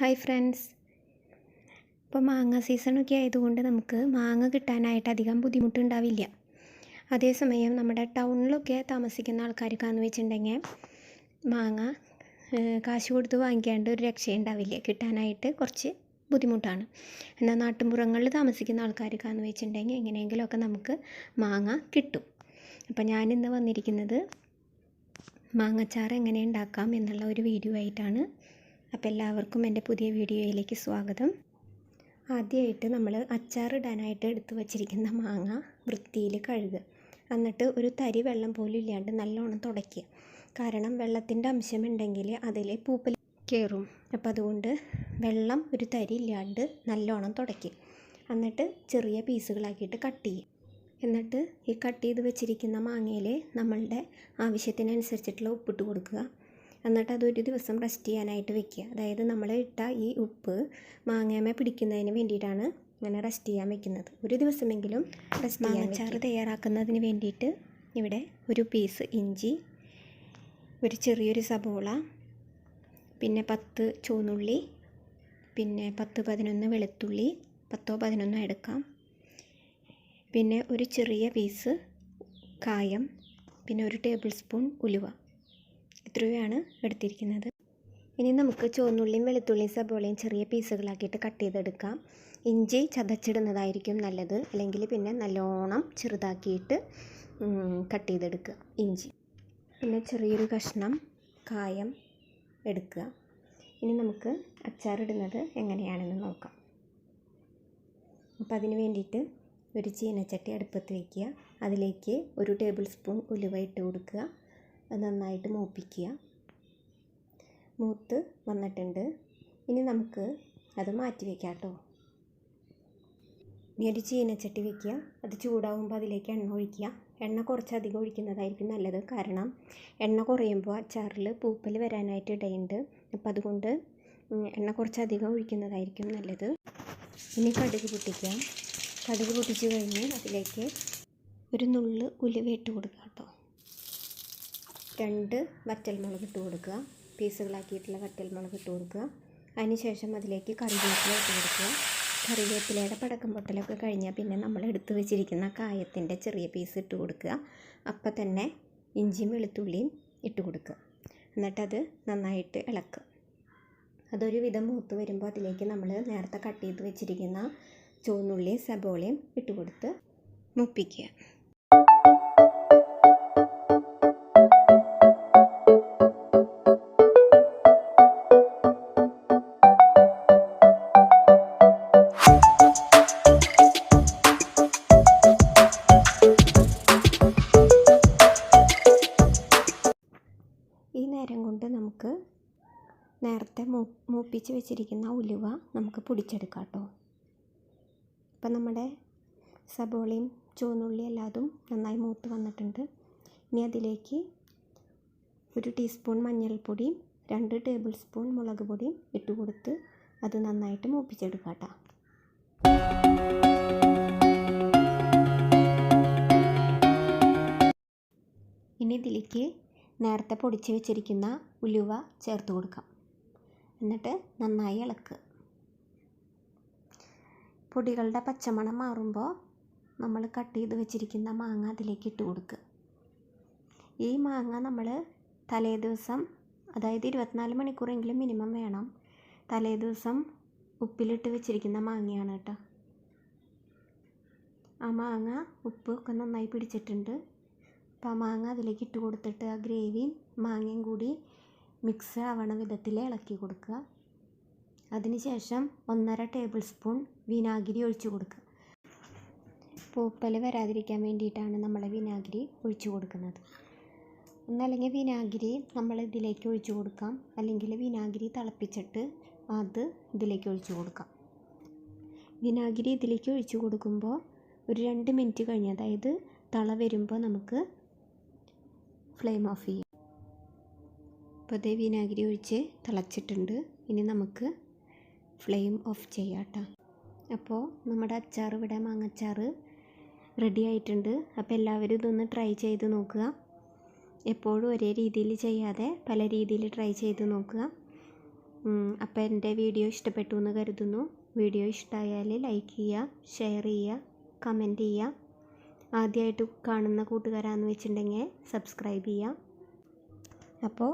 Hi friends. ഇപ്പോൾ മാങ്ങ സീസണൊക്കെ ആയതുകൊണ്ട് നമുക്ക് മാങ്ങ കിട്ടാനായിട്ട് അധികം ബുദ്ധിമുട്ടുണ്ടാവില്ല. അതേസമയം നമ്മുടെ ടൗണിലൊക്കെ താമസിക്കുന്ന ആൾക്കാർക്കാന്ന് വെച്ചിട്ടുണ്ടെങ്കിൽ മാങ്ങ കാശ് കൊടുത്ത് വാങ്ങിക്കാണ്ട് ഒരു രക്ഷയുണ്ടാവില്ല. കിട്ടാനായിട്ട് കുറച്ച് ബുദ്ധിമുട്ടാണ്. എന്നാൽ നാട്ടുമ്പുറങ്ങളിൽ താമസിക്കുന്ന ആൾക്കാർക്കാന്ന് വെച്ചിട്ടുണ്ടെങ്കിൽ എങ്ങനെയെങ്കിലുമൊക്കെ നമുക്ക് മാങ്ങ കിട്ടും. അപ്പോൾ ഞാനിന്ന് വന്നിരിക്കുന്നത് മാങ്ങച്ചാറ് എങ്ങനെ ഉണ്ടാക്കാം എന്നുള്ള ഒരു വീഡിയോ ആയിട്ടാണ്. അപ്പോൾ എല്ലാവർക്കും എന്റെ പുതിയ വീഡിയോയിലേക്ക് സ്വാഗതം. ആദ്യമായിട്ട് നമ്മൾ അച്ചാറിടാനായിട്ട് എടുത്തു വച്ചിരിക്കുന്ന മാങ്ങ വൃത്തിയിൽ കഴുകുക. എന്നിട്ട് ഒരു തരി വെള്ളം പോലും ഇല്ലാണ്ട് നല്ലോണം തുടയ്ക്കുക. കാരണം വെള്ളത്തിന്റെ അംശമുണ്ടെങ്കിൽ അതിൽ പൂപ്പൽ കയറും. അപ്പോൾ അതുകൊണ്ട് വെള്ളം ഒരു തരി ഇല്ലാണ്ട് നല്ലോണം തുടയ്ക്കുക. എന്നിട്ട് ചെറിയ പീസുകളാക്കിയിട്ട് കട്ട് ചെയ്യും എന്നിട്ട് ഈ കട്ട് ചെയ്ത് വെച്ചിരിക്കുന്ന മാങ്ങയിൽ നമ്മളുടെ ആവശ്യത്തിനനുസരിച്ചിട്ടുള്ള ഉപ്പിട്ട് കൊടുക്കുക. എന്നിട്ട് അതൊരു ദിവസം റെസ്റ്റ് ചെയ്യാനായിട്ട് വെക്കുക. അതായത് നമ്മൾ ഇട്ട ഈ ഉപ്പ് മാങ്ങയമേ പിടിക്കുന്നതിന് വേണ്ടിയിട്ടാണ് ഇങ്ങനെ റെസ്റ്റ് ചെയ്യാൻ വെക്കുന്നത്. ഒരു ദിവസമെങ്കിലും റെസ്റ്റ് അച്ചാറ് തയ്യാറാക്കുന്നതിന് വേണ്ടിയിട്ട് ഇവിടെ ഒരു പീസ് ഇഞ്ചി ഒരു ചെറിയൊരു സബോള പിന്നെ പത്ത് ചുവന്നുള്ളി പിന്നെ പത്ത് പതിനൊന്ന് വെളുത്തുള്ളി പത്തോ പതിനൊന്നോ എടുക്കാം. പിന്നെ ഒരു ചെറിയ പീസ് കായം പിന്നെ ഒരു ടേബിൾ സ്പൂൺ ഉലുവ. ഇത്രയുമാണ് എടുത്തിരിക്കുന്നത്. ഇനി നമുക്ക് ചുവന്നുള്ളിയും വെളുത്തുള്ളിയും സബോളയും ചെറിയ പീസുകളാക്കിയിട്ട് കട്ട് ചെയ്തെടുക്കാം. ഇഞ്ചി ചതച്ചിടുന്നതായിരിക്കും നല്ലത്. അല്ലെങ്കിൽ പിന്നെ നല്ലോണം ചെറുതാക്കിയിട്ട് കട്ട് ചെയ്തെടുക്കുക ഇഞ്ചി. പിന്നെ ചെറിയൊരു കഷ്ണം കായം എടുക്കുക. ഇനി നമുക്ക് അച്ചാറിടുന്നത് എങ്ങനെയാണെന്ന് നോക്കാം. അപ്പോൾ അതിന് വേണ്ടിയിട്ട് ഒരു ചീനച്ചട്ടി അടുപ്പത്ത് വയ്ക്കുക അതിലേക്ക് ഒരു ടേബിൾ സ്പൂൺ ഉലുവ ഇട്ട് കൊടുക്കുക. നന്നായിട്ട് മൂപ്പിക്കുക. മൂത്ത് വന്നിട്ടുണ്ട്. ഇനി നമുക്ക് അത് മാറ്റി വയ്ക്കാം കേട്ടോ. ഇനി ഒരു ചീനച്ചട്ടി വയ്ക്കുക അത് ചൂടാവുമ്പോൾ അതിലേക്ക് എണ്ണ ഒഴിക്കുക. എണ്ണ കുറച്ചധികം ഒഴിക്കുന്നതായിരിക്കും നല്ലത്. കാരണം എണ്ണ കുറയുമ്പോൾ അച്ചാറിൽ പൂപ്പൽ വരാനായിട്ട് ഇടയുണ്ട്. അപ്പോൾ അതുകൊണ്ട് എണ്ണ കുറച്ചധികം ഒഴിക്കുന്നതായിരിക്കും നല്ലത്. ഇനി കടുക് പൊട്ടിക്കാം. കടുക് പൊട്ടിച്ച് കഴിഞ്ഞ് അതിലേക്ക് ഒരു നുള്ള് ഉലുവ ഇട്ട് കൊടുക്കുക കേട്ടോ. രണ്ട് വറ്റൽമുളക് ഇട്ട് കൊടുക്കുക. പീസുകളാക്കിയിട്ടുള്ള വറ്റൽമുളക് ഇട്ട് കൊടുക്കുക. അതിനുശേഷം അതിലേക്ക് കറിവേപ്പില ഇട്ട് കൊടുക്കുക. കറിവേപ്പിലയുടെ പടക്കം പൊട്ടലൊക്കെ കഴിഞ്ഞാൽ പിന്നെ നമ്മൾ എടുത്തു വെച്ചിരിക്കുന്ന കായത്തിന്റെ ചെറിയ പീസ് ഇട്ട് കൊടുക്കുക. അപ്പം തന്നെ ഇഞ്ചിയും വെളുത്തുള്ളിയും ഇട്ട് കൊടുക്കുക. എന്നിട്ടത് നന്നായിട്ട് ഇളക്കുക. അതൊരു വിധം മൂത്ത് വരുമ്പോൾ അതിലേക്ക് നമ്മൾ നേരത്തെ കട്ട് ചെയ്ത് വെച്ചിരിക്കുന്ന ചുവന്നുള്ളിയും സബോളയും ഇട്ട് കൊടുത്ത് മുപ്പിക്കുക. നേരത്തെ മൂപ്പിച്ച് വെച്ചിരിക്കുന്ന ഉലുവ നമുക്ക് പൊടിച്ചെടുക്കാം കേട്ടോ. ഇപ്പം നമ്മുടെ സബോളയും ചുവന്നുള്ളി എല്ലാതും നന്നായി മൂത്ത് വന്നിട്ടുണ്ട്. ഇനി അതിലേക്ക് ഒരു ടീസ്പൂൺ മഞ്ഞൾപ്പൊടിയും രണ്ട് ടേബിൾ സ്പൂൺ മുളക് പൊടിയും ഇട്ട് കൊടുത്ത് അത് നന്നായിട്ട് മൂപ്പിച്ചെടുക്കാം കേട്ടോ. ഇനി ഇതിലേക്ക് നേരത്തെ പൊടിച്ച് വെച്ചിരിക്കുന്ന ഉലുവ ചേർത്ത് കൊടുക്കാം. എന്നിട്ട് നന്നായി ഇളക്കുക പൊടികളുടെ പച്ചമണം മാറുമ്പോൾ നമ്മൾ കട്ട് ചെയ്ത് വെച്ചിരിക്കുന്ന മാങ്ങ അതിലേക്ക് ഇട്ട് കൊടുക്കുക ഈ മാങ്ങ നമ്മൾ തലേ ദിവസം അതായത് ഇരുപത്തിനാല് മണിക്കൂറെങ്കിലും മിനിമം വേണം. തലേ ദിവസം ഉപ്പിലിട്ട് വെച്ചിരിക്കുന്ന മാങ്ങയാണ് കേട്ടോ. ആ മാങ്ങ ഉപ്പ് ഒക്കെ നന്നായി പിടിച്ചിട്ടുണ്ട്. അപ്പോൾ ആ മാങ്ങ അതിലേക്ക് ഇട്ട് കൊടുത്തിട്ട് ആ ഗ്രേവിയും മാങ്ങയും കൂടി മിക്സ് ആവണ വിധത്തിൽ ഇളക്കി കൊടുക്കുക. അതിനുശേഷം ഒന്നര ടേബിൾ സ്പൂൺ വിനാഗിരി ഒഴിച്ചു കൊടുക്കുക. പൂപ്പൽ വരാതിരിക്കാൻ വേണ്ടിയിട്ടാണ് നമ്മൾ വിനാഗിരി ഒഴിച്ചു കൊടുക്കുന്നത്. ഒന്നല്ലെങ്കിൽ വിനാഗിരി നമ്മൾ ഇതിലേക്ക് ഒഴിച്ചു കൊടുക്കാം. അല്ലെങ്കിൽ വിനാഗിരി തിളപ്പിച്ചിട്ട് അത് ഇതിലേക്ക് ഒഴിച്ചു കൊടുക്കാം. വിനാഗിരി ഇതിലേക്ക് ഒഴിച്ചു കൊടുക്കുമ്പോൾ ഒരു രണ്ട് മിനിറ്റ് കഴിഞ്ഞ് അതായത് തള വരുമ്പോൾ നമുക്ക് ഫ്ലെയിം ഓഫ് ചെയ്യും. അപ്പോൾ ഇതേ വിനാഗിരി ഒഴിച്ച് തിളച്ചിട്ടുണ്ട്. ഇനി നമുക്ക് ഫ്ലെയിം ഓഫ് ചെയ്യാം കേട്ടോ അപ്പോൾ നമ്മുടെ അച്ചാർ ഇവിടെ മാങ്ങച്ചാർ റെഡി ആയിട്ടുണ്ട്. അപ്പോൾ എല്ലാവരും ഇതൊന്ന് ട്രൈ ചെയ്ത് നോക്കുക. എപ്പോഴും ഒരേ രീതിയിൽ ചെയ്യാതെ പല രീതിയിൽ ട്രൈ ചെയ്ത് നോക്കുക. അപ്പോൾ എന്റെ വീഡിയോ ഇഷ്ടപ്പെട്ടു എന്ന് കരുതുന്നു. വീഡിയോ ഇഷ്ടമായാൽ ലൈക്ക് ചെയ്യുക ഷെയർ ചെയ്യുക കമന്റ് ചെയ്യുക. ആദ്യമായിട്ട് കാണുന്ന കൂട്ടുകാരാന്ന് വെച്ചിട്ടുണ്ടെങ്കിൽ സബ്സ്ക്രൈബ് ചെയ്യുക. അപ്പോൾ